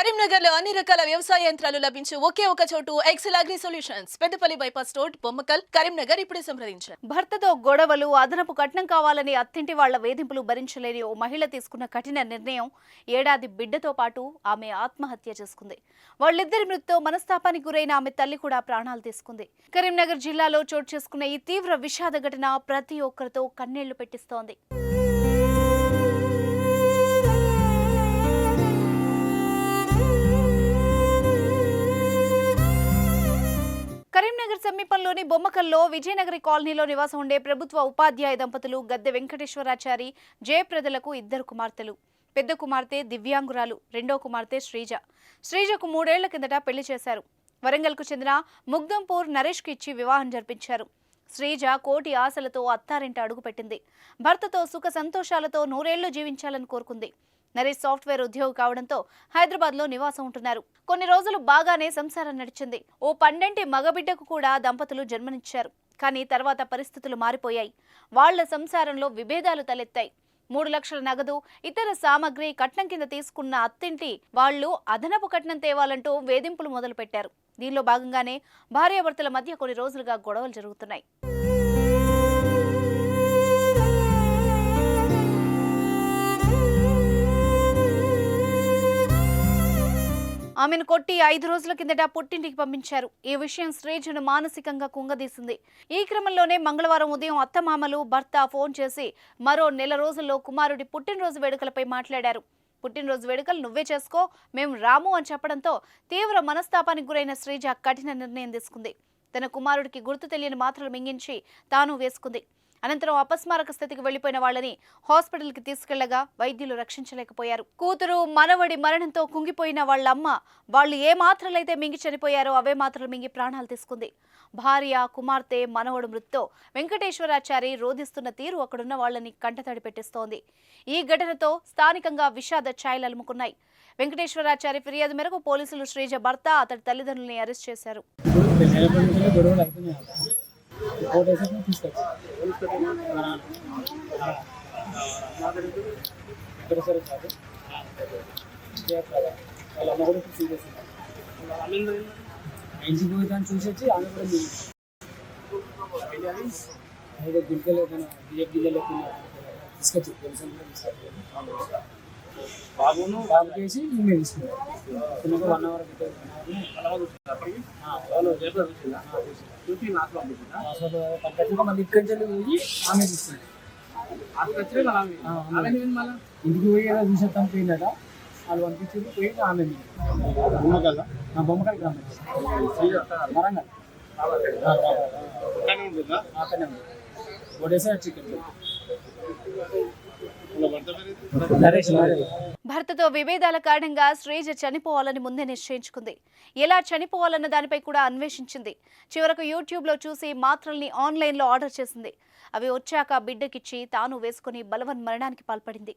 కరీంనగర్లో అన్ని రకాల వ్యవసాయ యంత్రాలు లభించే ఒకే ఒక చోటు Excel Agri Solutions Peddapalli bypass road Bommakal Karimnagar ఇప్పుడే సంప్రదించారు. భర్తతో గొడవలు అదనపు కట్నం కావాలని అత్తింటి వాళ్ళ వేధింపులు భరించలేని ఓ మహిళ తీసుకున్న కఠిన నిర్ణయం ఏడాది బిడ్డతో పాటు ఆమె ఆత్మహత్య చేసుకుంది. వాళ్ళిద్దరి మృతితో మనస్తాపానికి గురైన ఆమె తల్లి కూడా ప్రాణాలు తీసుకుంది. కరీంనగర్ జిల్లాలో చోటు చేసుకున్న ఈ తీవ్ర విషాద ఘటన ప్రతి ఒక్కరితో కన్నీళ్ళు పెట్టిస్తోంది. విజయనగర్ సమీపంలోని బొమ్మకల్లో విజయనగరి కాలనీలో నివాసం ఉండే ప్రభుత్వ ఉపాధ్యాయ దంపతులు గద్దె వెంకటేశ్వరాచారి జయప్రదలకు ఇద్దరు కుమార్తెలు. పెద్ద కుమార్తె దివ్యాంగురాలు రెండో కుమార్తె శ్రీజ. శ్రీజకు మూడేళ్ళ కిందట పెళ్ళి చేశారు. వరంగల్కు చెందిన ముగ్దంపూర్ నరేష్కి ఇచ్చి వివాహం జరిపించారు. శ్రీజ కోటి ఆశలతో అత్తారింట అడుగుపెట్టింది. భర్తతో సుఖ సంతోషాలతో నూరేళ్ళు జీవించాలని కోరుకుంది. నరేష్ సాఫ్ట్వేర్ ఉద్యోగి కావడంతో హైదరాబాద్లో నివాసం ఉంటున్నారు. కొన్ని రోజులు బాగానే సంసారం నడిచింది. ఓ పండంటి మగబిడ్డకు కూడా దంపతులు జన్మనిచ్చారు. కానీ తర్వాత పరిస్థితులు మారిపోయాయి. వాళ్ళ సంసారంలో విభేదాలు తలెత్తాయి. మూడు లక్షల నగదు ఇతర సామగ్రి కట్నం కింద తీసుకున్న అత్తింటి వాళ్ళు అదనపు కట్నం తేవాలంటూ వేధింపులు మొదలుపెట్టారు. దీనిలో భాగంగానే భార్యాభర్తల మధ్య కొన్ని రోజులుగా గొడవలు జరుగుతున్నాయి. ఆమెను కొట్టి ఐదు రోజుల కిందట పుట్టింటికి పంపించారు. ఈ విషయం శ్రీజను మానసికంగా కుంగదీసింది. ఈ క్రమంలోనే మంగళవారం ఉదయం అత్తమామలు భర్త ఫోన్ చేసి మరో నెల రోజుల్లో కుమారుడి పుట్టినరోజు వేడుకలపై మాట్లాడారు. పుట్టినరోజు వేడుకలు నువ్వే చేసుకో మేము రాము అని చెప్పడంతో తీవ్ర మనస్తాపానికి గురైన శ్రీజ కఠిన నిర్ణయం తీసుకుంది. తన కుమారుడికి గుర్తు తెలియని మాత్రలు మింగించి తాను వేసుకుంది. అనంతరం అపస్మారక స్థితికి వెళ్ళిపోయిన వాళ్ళని హాస్పిటల్కి తీసుకెళ్ళగా వైద్యులు రక్షించలేకపోయారు. కూతురు మనవడి మరణంతో కుంగిపోయిన వాళ్ళమ్మ వాళ్ళు ఏ మాత్రలైతే మింగి చనిపోయారో అవే మాత్రలు మింగి ప్రాణాలు తీసుకుంది. భార్య కుమార్తె మనవడు మృతితో వెంకటేశ్వరాచారి రోధిస్తున్న తీరు అక్కడున్న వాళ్ళని కంటతడి పెట్టిస్తోంది. ఈ ఘటనతో స్థానికంగా విషాద ఛాయలు అలుముకున్నాయి. వెంకటేశ్వరాచారి ఫిర్యాదు మేరకు పోలీసులు శ్రీజ భర్త అతడి తల్లిదండ్రుల్ని అరెస్ట్ చేశారు. ఇప్పుడు నెల రోజులు గొడవలు అవుతున్నాయి అక్కడ రిపోర్ట్ వేసి తీసుకొచ్చి ఇక్కడ సరే కాదు జయప్రద. వాళ్ళ అమ్మ కూడా ఇప్పుడు సీరియస్ ఇంటికి పోయి దాన్ని చూసి వచ్చి ఆమె కూడా మీ ఏదో గిరికలు ఏదైనా బియ్యం గిన్నెలు ఎక్కువ తీసుకొచ్చి తెలుసు బాబును బాబుకి వేసి మేము తీసుకున్నాం చిన్నగా వన్ అవర్ అసలు పక్కన మళ్ళీ ఇక్కడి నుంచి పోయి ఆమె ఆమె. ఇంటికి పోయి ఏదో చూసేద్దాం పోయిందట వాళ్ళు పంపించి పోయి ఆమె ఆ బొమ్మకాయ గ్రామం వరంగల్. అక్కడనే ఉంది. ఒడేసా చికెన్ భర్తతో విభేదాల కారణంగా శ్రీజ చనిపోవాలని ముందే నిశ్చయించుకుంది. ఎలా చనిపోవాలన్న దానిపై కూడా అన్వేషించింది. చివరకు యూట్యూబ్లో చూసి మాత్రల్ని ఆన్లైన్లో ఆర్డర్ చేసింది. అవి వచ్చాక బిడ్డకిచ్చి తాను వేసుకుని బలవన్ మరణానికి పాల్పడింది.